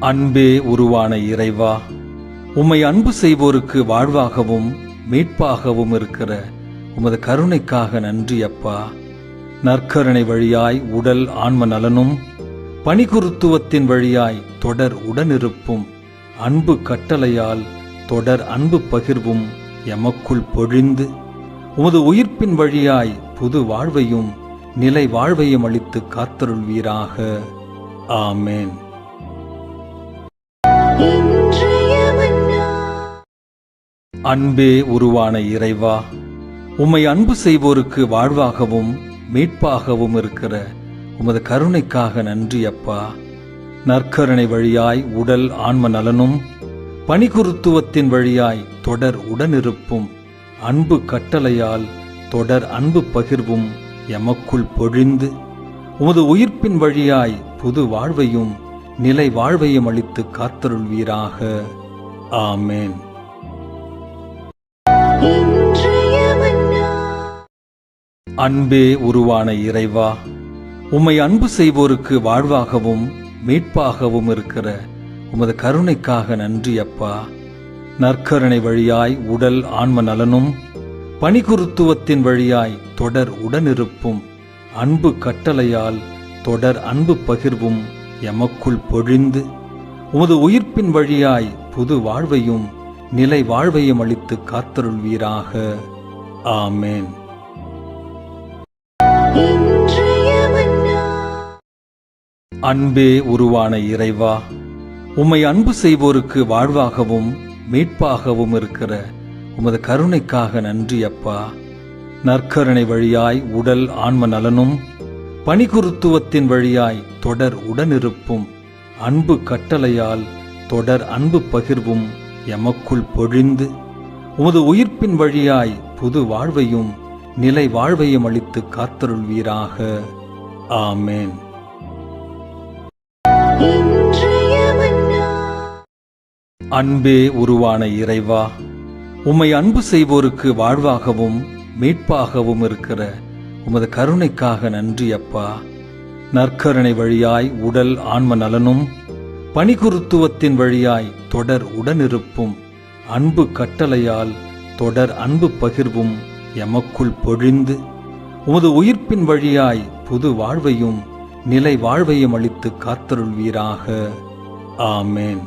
அன்பே உருவான இறைவா உம்மை அன்பு செய்வோருக்கு வாழ்வாகவும் மீட்பாகவும் இருக்கிற உமது கருணைக்காக நன்றி அப்பா. நற்கருணை வழியாய் உடல் ஆன்ம நலனும் பணிகுருத்துவத்தின் வழியாய் தொடர் உடனிருப்பும் அன்பு கட்டளையால் தொடர் அன்பு பகிர்வும் எமக்குள் பொழிந்து உமது உயிர்ப்பின் வழியாய் புது வாழ்வையும் நிலை வாழ்வையும் அளித்து காத்தருள்வீராக. ஆமேன். அன்பே உருவான இறைவா உம்மை அன்பு செய்வோருக்கு வாழ்வாகவும் மீட்பாகவும் இருக்கிற உமது கருணைக்காக நன்றி அப்பா. நற்கருணை வழியாய் உடல் ஆன்ம நலனும் பணிகுருத்துவத்தின் வழியாய் தொடர் உடனிருப்பும் அன்பு கட்டளையால் தொடர் அன்பு பகிர்வும் எமக்குள் பொழிந்து உமது உயிர்ப்பின் வழியாய் புது வாழ்வையும் நிலை வாழ்வையும் அளித்து காத்தருள்வீராக. ஆமேன். அன்பே உருவான இறைவா உம்மை அன்பு செய்வோருக்கு வாழ்வாகவும் மீட்பாகவும் இருக்கிற உமது கருணைக்காக நன்றி அப்பா. நற்கருணை வழியாய் உடல் ஆன்ம நலனும் பணிகுருத்துவத்தின் வழியாய் தொடர் உடனிருப்பும் அன்பு கட்டளையால் தொடர் அன்பு பகிர்வும் எமக்குள் பொழிந்து உமது உயிர்ப்பின் வழியாய் புது வாழ்வையும் நிலை வாழ்வையும் அளித்து காத்தருள்வீராக. ஆமேன். அன்பே உருவான இறைவா உம்மை அன்பு செய்வோருக்கு வாழ்வாகவும் மீட்பாகவும் இருக்கிற உமது கருணைக்காக நன்றி அப்பா. நற்கருணை வழியாய் உடல் ஆன்ம நலனும் பணிகுருத்துவத்தின் வழியாய் தொடர் உடனிருப்பும் அன்பு கட்டளையால் தொடர் அன்பு பகிர்வும் எமக்குள் பொழிந்து உமது உயிர்ப்பின் வழியாய் புது வாழ்வையும் நிலை வாழ்வையும் அளித்து காத்தருள்வீராக. ஆமேன். அன்பே உருவான இறைவா உம்மை அன்பு செய்வோருக்கு வாழ்வாகவும் மீட்பாகவும் இருக்கிற உமது கருணைக்காக நன்றி அப்பா. நற்கருணை வழியாய் உடல் ஆன்ம நலனும் பணிகுருத்துவத்தின் வழியாய் தொடர் உடனிருப்பும் அன்பு கட்டளையால் தொடர் அன்பு பகிர்வும் எமக்குள் பொழிந்து உமது உயிர்ப்பின் வழியாய் புது வாழ்வையும் நிலை வாழ்வையும் அளித்து காத்தருள்வீராக. ஆமேன்.